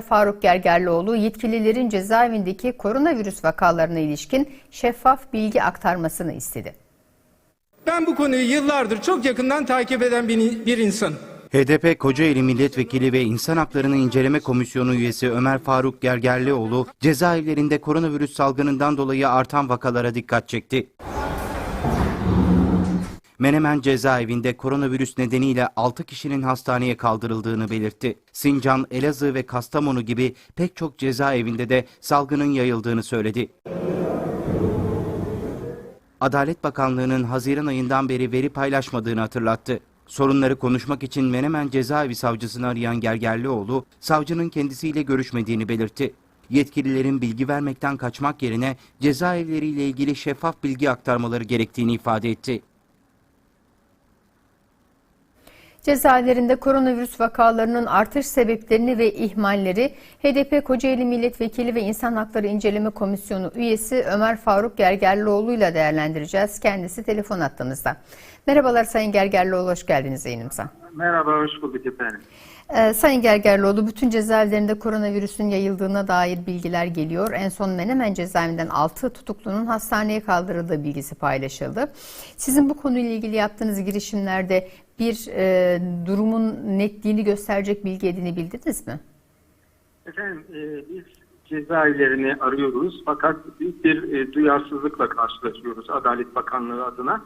Faruk Gergerlioğlu yetkililerin cezaevindeki koronavirüs vakalarına ilişkin şeffaf bilgi aktarmasını istedi. Ben bu konuyu yıllardır çok yakından takip eden bir, bir insanım. HDP Kocaeli Milletvekili ve İnsan Haklarını İnceleme Komisyonu üyesi Ömer Faruk Gergerlioğlu, cezaevlerinde koronavirüs salgınından dolayı artan vakalara dikkat çekti. Menemen cezaevinde koronavirüs nedeniyle 6 kişinin hastaneye kaldırıldığını belirtti. Sincan, Elazığ ve Kastamonu gibi pek çok cezaevinde de salgının yayıldığını söyledi. Adalet Bakanlığı'nın Haziran ayından beri veri paylaşmadığını hatırlattı. Sorunları konuşmak için Menemen Cezaevi Savcısını arayan Gergerlioğlu, savcının kendisiyle görüşmediğini belirtti. Yetkililerin bilgi vermekten kaçmak yerine cezaevleriyle ilgili şeffaf bilgi aktarmaları gerektiğini ifade etti. Cezaevlerinde koronavirüs vakalarının artış sebeplerini ve ihmalleri HDP Kocaeli Milletvekili ve İnsan Hakları İnceleme Komisyonu üyesi Ömer Faruk Gergerlioğlu ile değerlendireceğiz. Kendisi telefon attığımızda. Merhabalar Sayın Gergerlioğlu, hoş geldiniz yayınımıza. Merhaba, hoş bulduk efendim. Ee, Sayın Gergerlioğlu, bütün cezaevlerinde koronavirüsün yayıldığına dair bilgiler geliyor. En son Menemen cezaevinden 6 tutuklunun hastaneye kaldırıldığı bilgisi paylaşıldı. Sizin bu konuyla ilgili yaptığınız girişimlerde bir e, durumun netliğini gösterecek bilgi edinebildiniz mi? Efendim, e, biz cezaevlerini arıyoruz fakat büyük bir e, duyarsızlıkla karşılaşıyoruz Adalet Bakanlığı adına.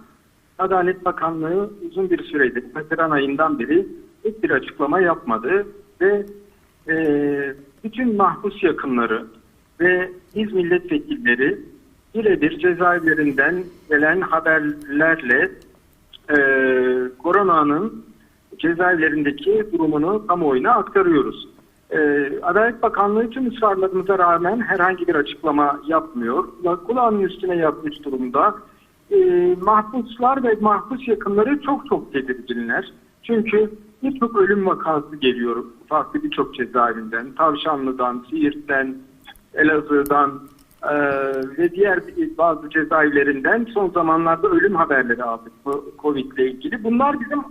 Adalet Bakanlığı uzun bir süredir, Haziran ayından beri bir açıklama yapmadı ve e, bütün mahpus yakınları ve biz milletvekilleri birebir cezaevlerinden gelen haberlerle e, koronanın cezaevlerindeki durumunu kamuoyuna aktarıyoruz. E, Adalet Bakanlığı tüm ısrarlarımıza rağmen herhangi bir açıklama yapmıyor. Kulağının üstüne yapmış durumda. E, mahpuslar ve mahpus yakınları çok çok tedirginler. Çünkü birçok ölüm vakası geliyor farklı birçok cezaevinden. Tavşanlı'dan, Siirt'ten, Elazığ'dan e, ve diğer bazı cezaevlerinden son zamanlarda ölüm haberleri aldık bu Covid ile ilgili. Bunlar bizim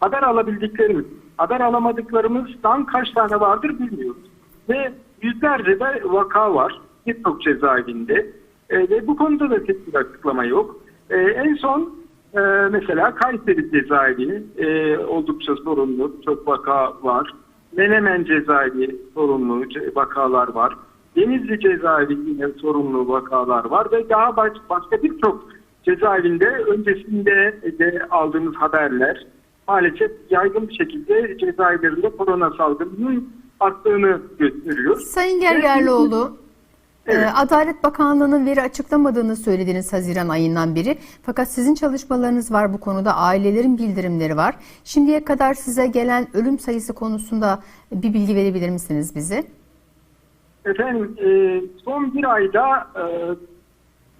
haber alabildiklerimiz. Haber alamadıklarımızdan kaç tane vardır bilmiyoruz. Ve yüzlerce de vaka var birçok cezaevinde. E, ve bu konuda da tek bir açıklama yok. E, en son e, mesela Kayseri cezaevi e, oldukça sorunlu, çok vaka var. Menemen cezaevi sorunlu vakalar var. Denizli cezaevi yine sorunlu vakalar var ve daha baş, başka birçok cezaevinde öncesinde de aldığımız haberler maalesef yaygın bir şekilde cezaevlerinde korona salgınının arttığını gösteriyor. Sayın Gergerlioğlu, Evet. e, Adalet Bakanlığı'nın veri açıklamadığını söylediniz Haziran ayından beri. Fakat sizin çalışmalarınız var bu konuda, ailelerin bildirimleri var. Şimdiye kadar size gelen ölüm sayısı konusunda bir bilgi verebilir misiniz bize? Efendim e, son bir ayda e,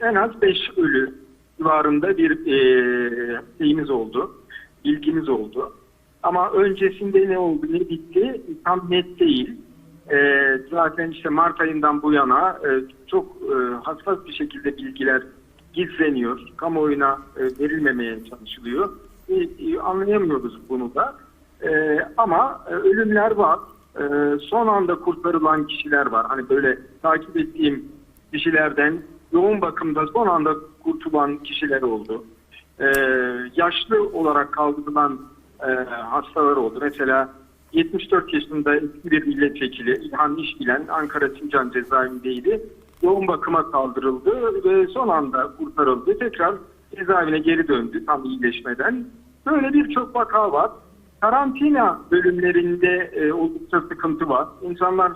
en az 5 ölü civarında bir e, şeyimiz oldu, bilgimiz oldu. Ama öncesinde ne oldu, ne bitti tam net değil. E, zaten işte Mart ayından bu yana e, çok e, hassas bir şekilde bilgiler gizleniyor, kamuoyuna e, verilmemeye çalışılıyor. E, e, anlayamıyoruz bunu da. E, ama e, ölümler var. E, son anda kurtarılan kişiler var. Hani böyle takip ettiğim kişilerden yoğun bakımda son anda kurtulan kişiler oldu. E, yaşlı olarak kaldırılan e, hastalar oldu. Mesela 74 yaşında eski bir milletvekili İlhan İşbilen Ankara Sincan cezaevindeydi. Yoğun bakıma kaldırıldı ve son anda kurtarıldı. Tekrar cezaevine geri döndü tam iyileşmeden. Böyle birçok vaka var. Karantina bölümlerinde e, oldukça sıkıntı var. İnsanlar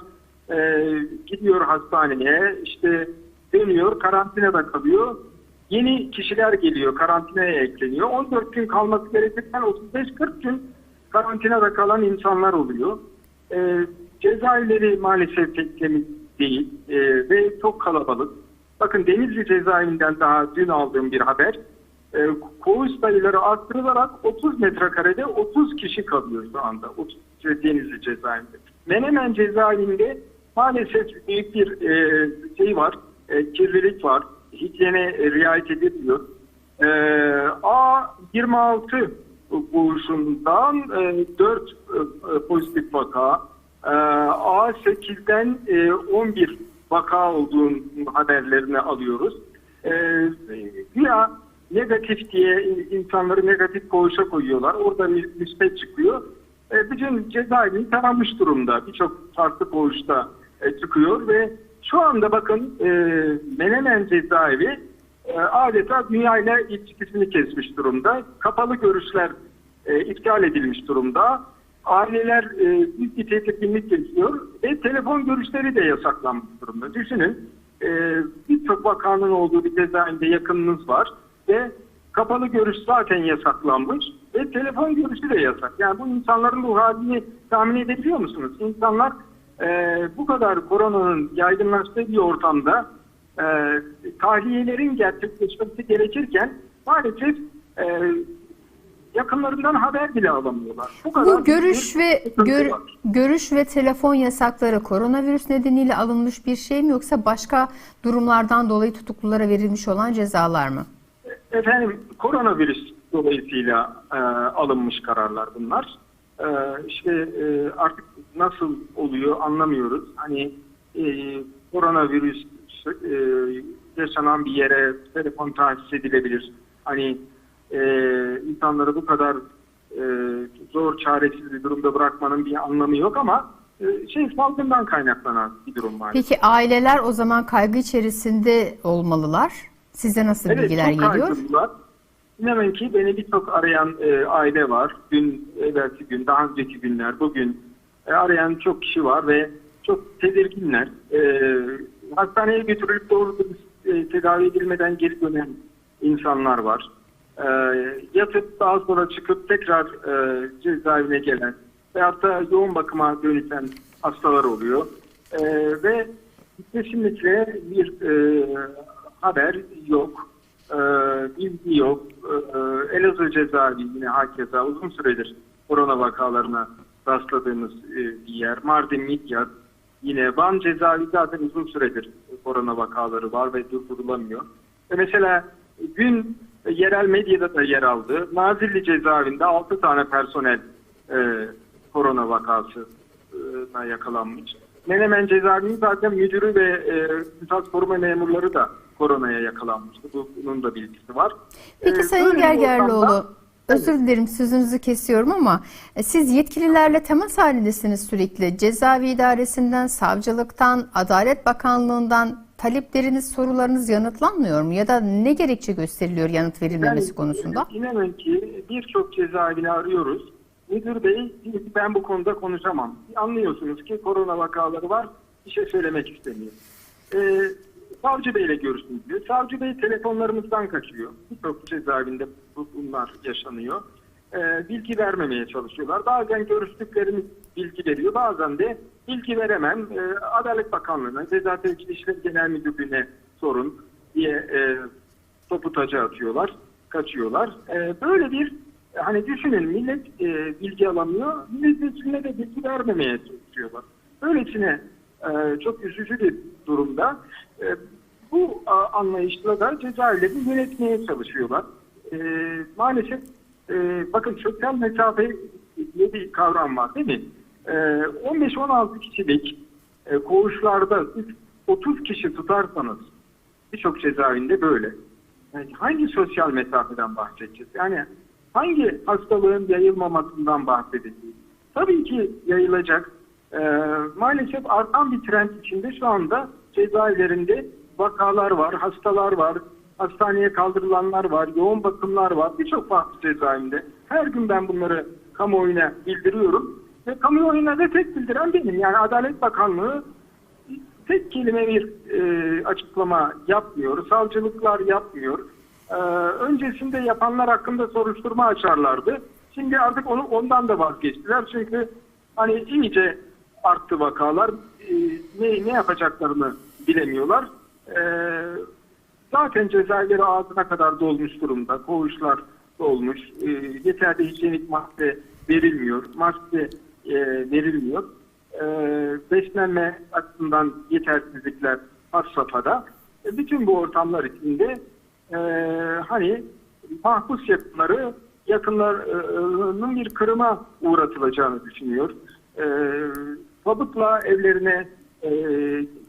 e, gidiyor hastaneye, işte dönüyor, karantinada kalıyor. Yeni kişiler geliyor, karantinaya ekleniyor. 14 gün kalması gerekirken 35-40 gün karantinada kalan insanlar oluyor. E, cezaevleri maalesef pek temiz değil e, ve çok kalabalık. Bakın Denizli cezaevinden daha dün aldığım bir haber. E, koğuş sayıları arttırılarak 30 metrekarede 30 kişi kalıyor şu anda 30 Denizli cezaevinde. Menemen cezaevinde maalesef büyük bir e, şey var, e, kirlilik var, hijyene e, riayet edilmiyor. E, A26 buluşundan e, 4 e, pozitif vaka, Ee, A8'den e, 11 vaka olduğunu haberlerini alıyoruz. Güya negatif diye insanları negatif koğuşa koyuyorlar. Orada mü- müspet çıkıyor. E, bütün cezaevini taramış durumda. Birçok farklı koğuşta e, çıkıyor ve şu anda bakın e, Menemen cezaevi e, adeta dünyayla ilişkisini kesmiş durumda. Kapalı görüşler e, iptal edilmiş durumda. Aileler e, bir tedirginlik geçiyor ve telefon görüşleri de yasaklanmış durumda. Düşünün e, birçok vakanın olduğu bir cezaevinde yakınınız var ve kapalı görüş zaten yasaklanmış ve telefon görüşü de yasak. Yani bu insanların bu halini tahmin edebiliyor musunuz? İnsanlar e, bu kadar koronanın yaygınlaştığı bir ortamda e, tahliyelerin gerçekleşmesi gerekirken maalesef e, yakınlarından haber bile alamıyorlar. Bu kadar Bu görüş ve gör- var. görüş ve telefon yasakları koronavirüs nedeniyle alınmış bir şey mi yoksa başka durumlardan dolayı tutuklulara verilmiş olan cezalar mı? Efendim koronavirüs dolayısıyla e, alınmış kararlar bunlar. E, işte e, artık nasıl oluyor anlamıyoruz. Hani e, koronavirüs e, yaşanan bir yere telefon tahsis edilebilir. Hani e, insanları bu kadar e, zor çaresiz bir durumda bırakmanın bir anlamı yok ama e, şey salgından kaynaklanan bir durum var. Peki aileler o zaman kaygı içerisinde olmalılar. Size nasıl bilgiler çok geliyor? kaygılılar. İnanın ki beni birçok arayan e, aile var. Dün, evvelsi gün, daha önceki günler, bugün e, arayan çok kişi var ve çok tedirginler. E, hastaneye götürülüp doğru e, tedavi edilmeden geri dönen insanlar var. E, yatıp daha sonra çıkıp tekrar e, cezaevine gelen veyahut da yoğun bakıma dönüşen hastalar oluyor. E, ve kesinlikle bir e, haber yok, e, bilgi yok. E, Elazığ cezaevi yine hakeza uzun süredir korona vakalarına rastladığımız e, bir yer. Mardin Midyat yine Van cezaevi zaten uzun süredir korona vakaları var ve durdurulamıyor. Ve mesela gün e, yerel medyada da yer aldı. Nazilli cezaevinde 6 tane personel e, korona vakasına yakalanmış. Menemen cezaevinin zaten müdürü ve e, esas koruma memurları da koronaya yakalanmıştı. Bu- Bunun da bilgisi var. Peki E, Sayın Gergerlioğlu, ortamda- özür dilerim sözünüzü kesiyorum ama e, siz yetkililerle temas halindesiniz sürekli. Cezaevi idaresinden, savcılıktan, Adalet Bakanlığından talepleriniz, sorularınız yanıtlanmıyor mu? Ya da ne gerekçe gösteriliyor yanıt verilmemesi Yani, konusunda? İnanın ki birçok cezaevini arıyoruz. Müdür bey ben bu konuda konuşamam. Anlıyorsunuz ki korona vakaları var. Bir şey söylemek istemiyor. Ee, savcı beyle görüşün diyor. Savcı bey telefonlarımızdan kaçıyor. Birçok cezaevinde bu- bunlar yaşanıyor. Ee, bilgi vermemeye çalışıyorlar. Bazen görüştüklerimiz bilgi veriyor. Bazen de bilgi veremem. Ee, Adalet Bakanlığı'na, Ceza Tevkili İşleri Genel Müdürlüğü'ne sorun diye e, topu taca atıyorlar, kaçıyorlar. Ee, böyle bir e, hani düşünün millet e, bilgi alamıyor, milletvekillerine de bilgi vermemeye çalışıyorlar. Böylesine e, çok üzücü bir durumda. E, bu anlayışla da cezaevlerini yönetmeye çalışıyorlar. E, maalesef e, bakın sosyal mesafe diye bir kavram var değil mi? E, 15-16 kişilik e, koğuşlarda siz 30 kişi tutarsanız birçok cezaevinde böyle. Yani hangi sosyal mesafeden bahsedeceğiz? Yani hangi hastalığın yayılmamasından bahsedeceğiz? Tabii ki yayılacak. Ee, maalesef artan bir trend içinde şu anda cezaevlerinde vakalar var, hastalar var, hastaneye kaldırılanlar var, yoğun bakımlar var. Birçok farklı cezaevinde. Her gün ben bunları kamuoyuna bildiriyorum. Ve kamuoyuna da tek bildiren benim. Yani Adalet Bakanlığı tek kelime bir e, açıklama yapmıyor. Savcılıklar yapmıyor. E, öncesinde yapanlar hakkında soruşturma açarlardı. Şimdi artık onu ondan da vazgeçtiler. Çünkü hani iyice arttı vakalar. E, ne, ne yapacaklarını bilemiyorlar. E, zaten cezaevleri ağzına kadar dolmuş durumda. Koğuşlar dolmuş. E, yeterli hijyenik madde verilmiyor. Maske e, verilmiyor e, beslenme açısından yetersizlikler had safhada. E, bütün bu ortamlar içinde e, hani mahpus yakınları yakınlarının bir kırıma uğratılacağını düşünüyor. E, tabutla evlerine e,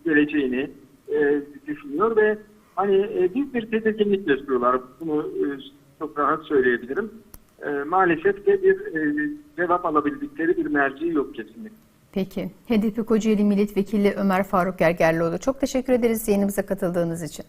geleceğini e, düşünüyor ve hani e, büyük bir tedirginlik yaşıyorlar. Bunu e, çok rahat söyleyebilirim. E, maalesef de bir e, cevap alabildikleri bir merci yok kesinlikle. Peki. HDP Kocaeli Milletvekili Ömer Faruk Gergerlioğlu çok teşekkür ederiz yayınımıza katıldığınız için.